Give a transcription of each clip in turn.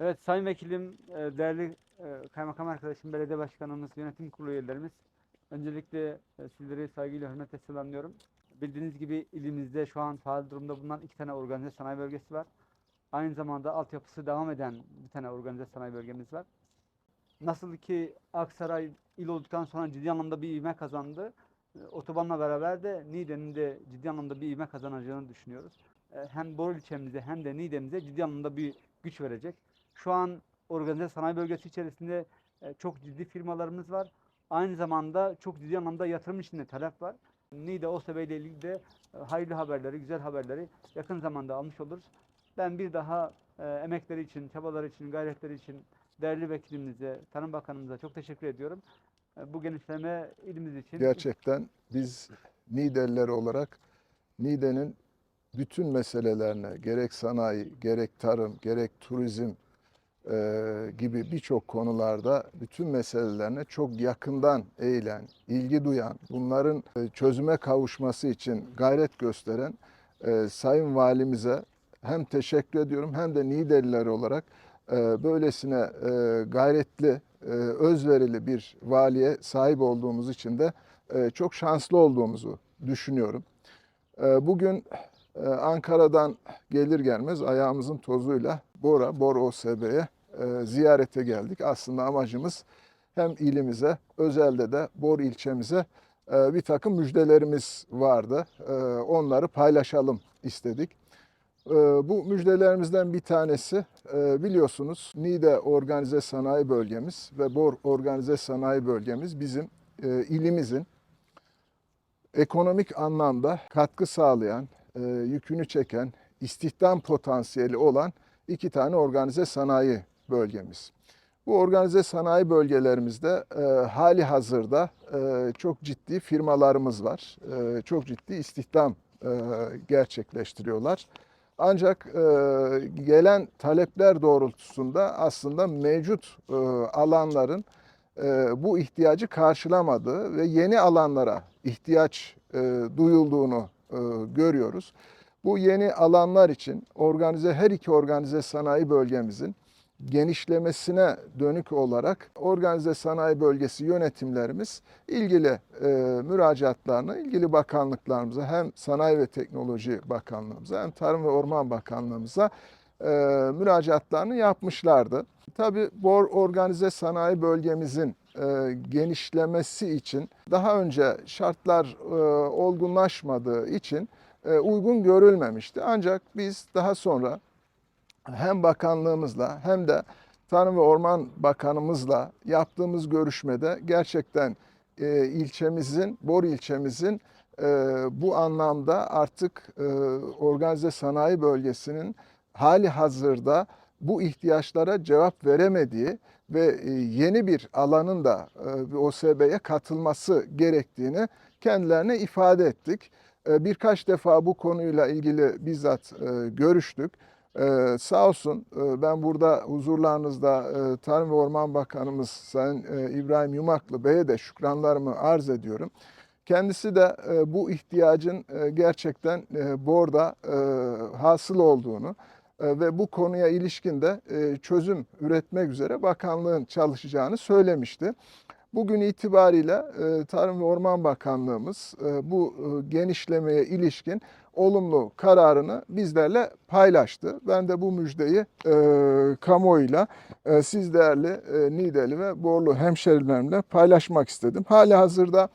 Evet Sayın Vekilim, e, değerli e, kaymakam arkadaşım, belediye başkanımız, yönetim kurulu üyelerimiz. Öncelikle e, sizleri saygıyla, hürmetle selamlıyorum. Bildiğiniz gibi ilimizde şu an faal durumda bulunan iki tane organize sanayi bölgesi var. Aynı zamanda altyapısı devam eden bir tane organize sanayi bölgemiz var. Nasıl ki Aksaray il olduktan sonra ciddi anlamda bir ivme kazandı. Otobanla beraber de Niğde'nin de ciddi anlamda bir ivme kazanacağını düşünüyoruz. Hem Bor ilçemize hem de Niğde'mize ciddi anlamda bir güç verecek. Şu an organize sanayi bölgesi içerisinde e, çok ciddi firmalarımız var. Aynı zamanda çok ciddi anlamda yatırım için de talep var. Niğde OSB ile ilgili de e, hayırlı haberleri, güzel haberleri yakın zamanda almış oluruz. Ben bir daha e, emekleri için, çabaları için, gayretleri için değerli vekilimize, Tarım Bakanımıza çok teşekkür ediyorum. Bu genişleme ilimiz için Gerçekten biz Niğdeliler olarak Niğde'nin bütün meselelerine gerek sanayi, gerek tarım, gerek turizm gibi birçok konularda bütün meselelerine çok yakından eğilen, ilgi duyan, bunların e, çözüme kavuşması için gayret gösteren e, Sayın Valimize hem teşekkür ediyorum hem de Niğdeliler olarak e, böylesine e, gayretli, e, özverili bir valiye sahip olduğumuz için de e, çok şanslı olduğumuzu düşünüyorum. E, Bugün e, Ankara'dan gelir gelmez ayağımızın tozuyla Bora, Bor OSB'ye e, ziyarete geldik. Aslında amacımız hem ilimize, özelde de Bor ilçemize e, bir takım müjdelerimiz vardı. E, Onları paylaşalım istedik. Bu müjdelerimizden bir tanesi biliyorsunuz Niğde Organize Sanayi Bölgemiz ve Bor Organize Sanayi Bölgemiz bizim ilimizin ekonomik anlamda katkı sağlayan, e, yükünü çeken, istihdam potansiyeli olan iki tane organize sanayi bölgemiz. Bu organize sanayi bölgelerimizde e, hali hazırda e, çok ciddi firmalarımız var. E, çok ciddi istihdam e, gerçekleştiriyorlar. Ancak e, gelen talepler doğrultusunda aslında mevcut e, alanların e, bu ihtiyacı karşılamadığı ve yeni alanlara ihtiyaç e, duyulduğunu görüyoruz. Bu yeni alanlar için organize her iki organize sanayi bölgemizin genişlemesine dönük olarak organize sanayi bölgesi yönetimlerimiz ilgili e, müracaatlarını ilgili bakanlıklarımıza hem Sanayi ve Teknoloji Bakanlığımıza hem Tarım ve Orman Bakanlığımıza e, müracaatlarını yapmışlardı. Tabii Bor Organize Sanayi Bölgemizin e, genişlemesi için daha önce şartlar e, olgunlaşmadığı için e, uygun görülmemişti. Ancak biz daha sonra hem bakanlığımızla hem de Tarım ve Orman Bakanımızla yaptığımız görüşmede gerçekten e, ilçemizin, Bor ilçemizin e, bu anlamda artık e, organize sanayi bölgesinin hali hazırda bu ihtiyaçlara cevap veremediği ve e, yeni bir alanın da e, OSB'ye katılması gerektiğini kendilerine ifade ettik. E, Birkaç defa bu konuyla ilgili bizzat görüştük. Sağ olsun ben burada huzurlarınızda Tarım ve Orman Bakanımız Sayın İbrahim Yumaklı Bey'e de şükranlarımı arz ediyorum. Kendisi de bu ihtiyacın gerçekten e, Bor'da hasıl olduğunu ve bu konuya ilişkin de e, çözüm üretmek üzere bakanlığın çalışacağını söylemişti. Bugün itibariyle e, Tarım ve Orman Bakanlığımız e, bu e, genişlemeye ilişkin olumlu kararını bizlerle paylaştı. Ben de bu müjdeyi e, kamuoyuyla e, siz değerli e, Niğdeli ve Borlu hemşerilerimle paylaşmak istedim. Hali hazırda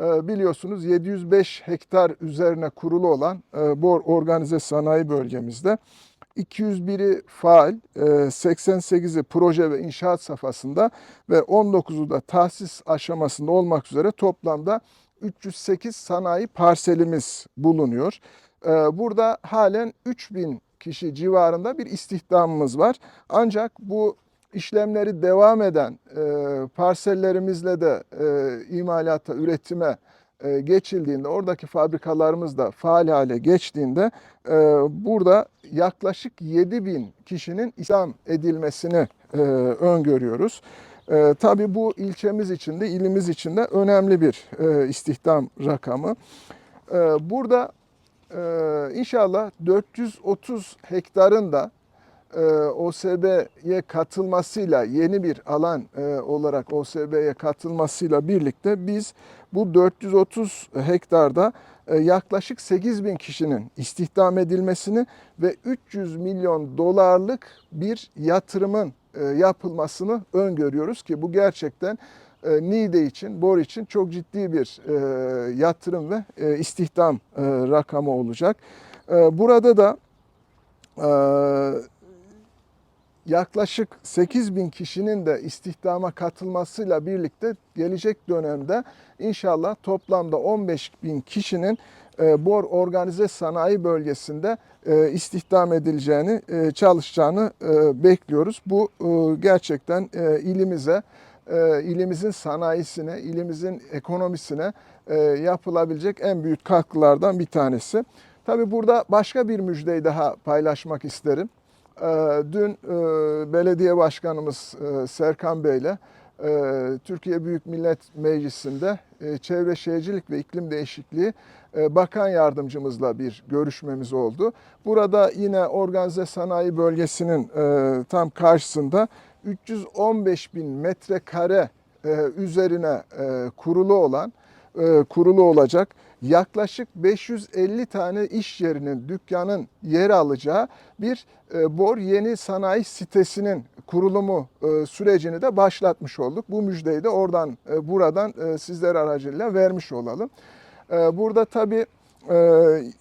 e, biliyorsunuz 705 hektar üzerine kurulu olan e, Bor Organize Sanayi Bölgemizde 201'i faal, e, 88'i proje ve inşaat safhasında ve 19'u da tahsis aşamasında olmak üzere toplamda 308 sanayi parselimiz bulunuyor. E, Burada halen 3000 kişi civarında bir istihdamımız var. Ancak bu işlemleri devam eden e, parsellerimizle de e, imalata, üretime e, geçildiğinde, oradaki fabrikalarımız da faal hale geçtiğinde e, burada yaklaşık 7 bin kişinin istihdam edilmesini e, öngörüyoruz. E, tabii bu ilçemiz için de ilimiz için de önemli bir e, istihdam rakamı. E, burada e, inşallah 430 hektarın da e, OSB'ye katılmasıyla yeni bir alan e, olarak OSB'ye katılmasıyla birlikte biz bu 430 hektarda e, yaklaşık 8 bin kişinin istihdam edilmesini ve 300 milyon dolarlık bir yatırımın yapılmasını öngörüyoruz ki bu gerçekten e, Niğde için, Bor için çok ciddi bir yatırım ve istihdam e, rakamı olacak. Burada da yaklaşık 8 bin kişinin de istihdama katılmasıyla birlikte gelecek dönemde inşallah toplamda 15 bin kişinin e, Bor Organize Sanayi Bölgesi'nde e, istihdam edileceğini, e, çalışacağını bekliyoruz. Bu gerçekten ilimize, ilimizin sanayisine, ilimizin ekonomisine yapılabilecek en büyük katkılardan bir tanesi. Tabii burada başka bir müjdeyi daha paylaşmak isterim. Ee, Dün e, belediye başkanımız e, Serkan Bey'le e, Türkiye Büyük Millet Meclisi'nde Çevre Şehircilik ve İklim Değişikliği Bakan Yardımcımızla bir görüşmemiz oldu. Burada yine organize sanayi bölgesinin tam karşısında 315 bin metrekare üzerine kurulu olan kurulu olacak. Yaklaşık 550 tane iş yerinin, dükkanın yer alacağı bir e, Bor Yeni Sanayi Sitesi'nin kurulumu e, sürecini de başlatmış olduk. Bu müjdeyi de oradan, e, buradan sizler aracılığıyla vermiş olalım. Burada tabii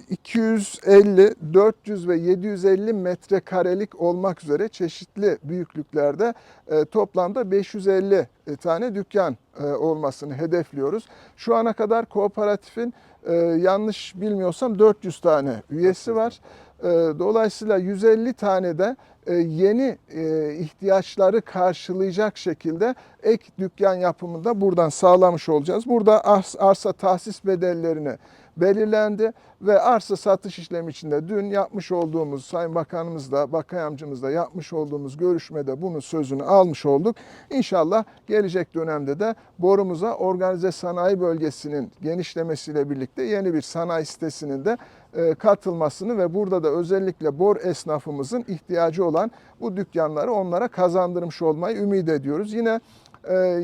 250, 400 ve 750 metrekarelik olmak üzere çeşitli büyüklüklerde e, toplamda 550 tane dükkan e, olmasını hedefliyoruz. Şu ana kadar kooperatifin e, yanlış bilmiyorsam 400 tane üyesi var. E, Dolayısıyla 150 tane de e, yeni e, ihtiyaçları karşılayacak şekilde ek dükkan yapımını da buradan sağlamış olacağız. Burada ars- arsa tahsis bedellerini belirlendi ve arsa satış işlemi içinde dün yapmış olduğumuz Sayın Bakanımızla, Bakan Yardımcımızla yapmış olduğumuz görüşmede bunun sözünü almış olduk. İnşallah gelecek dönemde de borumuza organize sanayi bölgesinin genişlemesiyle birlikte yeni bir sanayi sitesinin de e, katılmasını ve burada da özellikle bor esnafımızın ihtiyacı olan bu dükkanları onlara kazandırmış olmayı ümit ediyoruz. Yine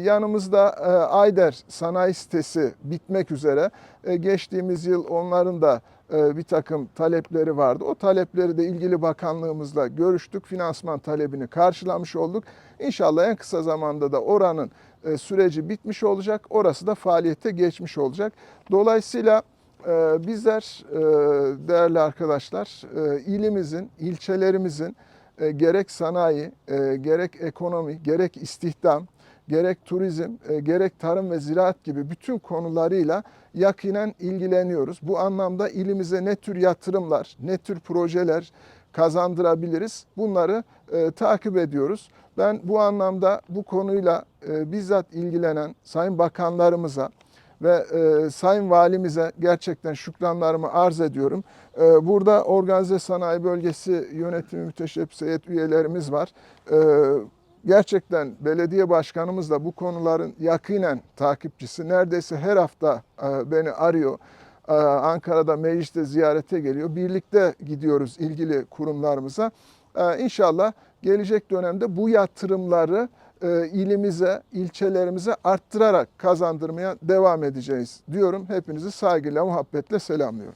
Yanımızda e, Ayder Sanayi Sitesi bitmek üzere. E, Geçtiğimiz yıl onların da e, bir takım talepleri vardı. O talepleri de ilgili bakanlığımızla görüştük. Finansman talebini karşılamış olduk. İnşallah en kısa zamanda da oranın süreci bitmiş olacak. Orası da faaliyete geçmiş olacak. Dolayısıyla bizler değerli arkadaşlar ilimizin, ilçelerimizin gerek sanayi, gerek ekonomi, gerek istihdam, gerek turizm, e, gerek tarım ve ziraat gibi bütün konularıyla yakinen ilgileniyoruz. Bu anlamda ilimize ne tür yatırımlar, ne tür projeler kazandırabiliriz bunları e, takip ediyoruz. Ben bu anlamda bu konuyla e, bizzat ilgilenen sayın bakanlarımıza ve e, sayın valimize gerçekten şükranlarımı arz ediyorum. E, burada organize sanayi bölgesi yönetimi müteşebbis heyet üyelerimiz var. E, gerçekten belediye başkanımız da bu konuların yakinen takipçisi. Neredeyse her hafta e, beni arıyor. E, Ankara'da mecliste ziyarete geliyor. Birlikte gidiyoruz ilgili kurumlarımıza. E, İnşallah gelecek dönemde bu yatırımları ilimize, ilçelerimize arttırarak kazandırmaya devam edeceğiz diyorum. Hepinizi saygıyla, muhabbetle selamlıyorum.